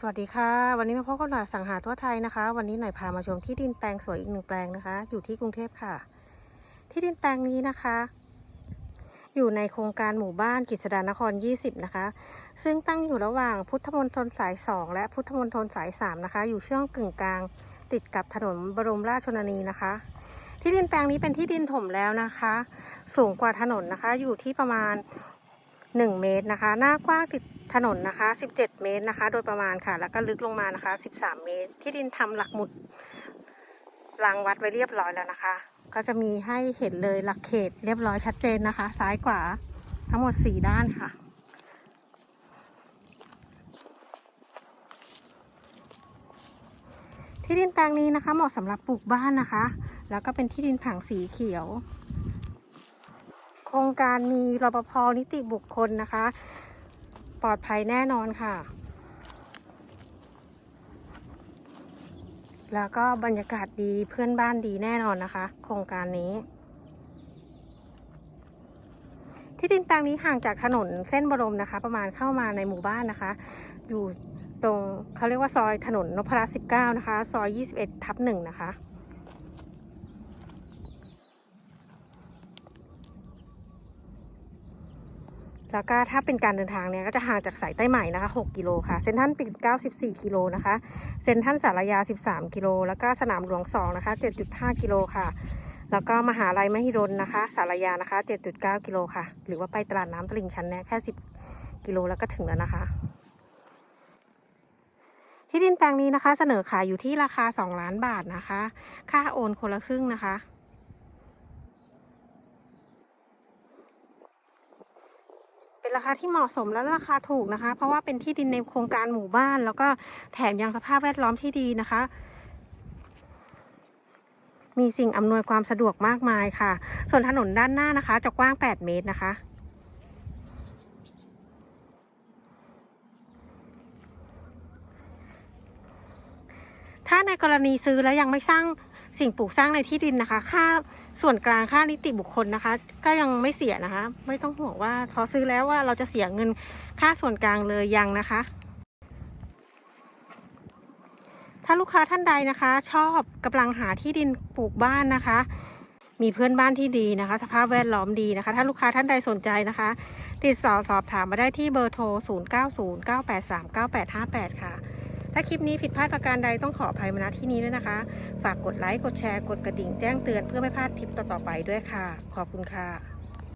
สวัสดีค่ะ วันนี้มาพบกับหน่อยสังหาทั่วไทยนะคะ วันนี้หน่อยพามาชมที่ดินแปลงสวยอีกหนึ่งแปลงนะคะ อยู่ที่กรุงเทพค่ะ ที่ดินแปลงนี้นะคะ อยู่ในโครงการหมู่บ้านกฤษดานคร 20 นะคะ ซึ่งตั้งอยู่ระหว่างพุทธมณฑลสาย 2 และพุทธมณฑลสาย 3 นะคะ อยู่ช่วงกึ่งกลาง ติดกับถนนบรมราชชนนีนะคะ ที่ดินแปลงนี้เป็นที่ดินถมแล้วนะคะ สูงกว่าถนนนะคะ อยู่ที่ประมาณ 1 เมตรนะคะ หน้ากว้างติด ถนนนะคะ 17 เมตรนะคะ โดยประมาณค่ะ แล้วก็ลึกลงมานะคะ 13 เมตร ที่ดินทำหลักหมุดรางวัดไว้เรียบร้อยแล้วนะคะ ก็จะมีให้เห็นเลยหลักเขตเรียบร้อยชัดเจนนะคะ ซ้ายขวาทั้งหมด 4 ด้านค่ะ ที่ดินแปลงนี้นะคะ เหมาะสำหรับปลูกบ้านนะคะ แล้วก็เป็นที่ดินผังสีเขียว โครงการมีรปภนิติบุคคลนะคะ ปลอดภัยแน่นอนค่ะ แล้วก็บรรยากาศดีเพื่อนบ้านดีแน่นอนนะคะ โครงการนี้ ที่ดินแปลงนี้ห่างจากถนนเส้นบรมนะคะ ประมาณเข้ามาในหมู่บ้านนะคะ อยู่ตรงเขาเรียกว่าซอยถนนนพรัตน์19 นะคะ ซอย 21 ทับหนึ่งนะคะ แล้วก็ถ้าเป็นการเดินทางเนี่ยก็จะห่างจากสายใต้ใหม่นะคะ6กิโลค่ะ เซ็นทรัลปิ่นเกล้า14กิโลนะคะ เซ็นทรัลสารยา 13กิโลแล้วก็สนามหลวง2นะคะ7.5กิโลค่ะ แล้วก็มหาลัยมหิดลนะคะ สารยานะคะ 7.9กิโลค่ะ หรือว่าไปตลาดน้ำตลิ่งชันเนี่ยแค่ 10กิโลแล้วก็ถึงแล้วนะคะ ที่ดินแปลงนี้นะคะ เสนอขายอยู่ที่ราคา 2 ล้านบาทนะคะ ค่าโอนคนละครึ่งนะคะ เป็นราคาที่เหมาะสมและราคาถูกนะคะ เพราะว่าเป็นที่ดินในโครงการหมู่บ้าน แล้วก็แถมยังสภาพแวดล้อมที่ดีนะคะ มีสิ่งอำนวยความสะดวกมากมายค่ะ ส่วนถนนด้านหน้านะคะ จะกว้าง 8 เมตรนะคะถ้าในกรณีซื้อแล้วยังไม่สร้างสิ่งปลูกสร้างในที่ดินนะคะ ค่า ส่วนกลางค่านิติบุคคลนะคะ ก็ยังไม่เสียนะคะ ไม่ต้องห่วงว่าพอซื้อแล้วว่าเราจะเสียเงินค่าส่วนกลางเลยยังนะคะ ถ้าลูกค้าท่านใดนะคะ ชอบกำลังหาที่ดินปลูกบ้านนะคะ มีเพื่อนบ้านที่ดีนะคะ สภาพแวดล้อมดีนะคะ ถ้าลูกค้าท่านใดสนใจนะคะ ติดต่อสอบถามมาได้ที่เบอร์โทร 0909839858 ค่ะ ถ้าคลิปนี้ผิดพลาดประการใดต้องขออภัยมาณที่นี้ด้วยนะคะ ฝากกดไลค์ กดแชร์ กดกระดิ่งแจ้งเตือนเพื่อไม่พลาดทริปต่อๆไปด้วยค่ะ ขอบคุณค่ะ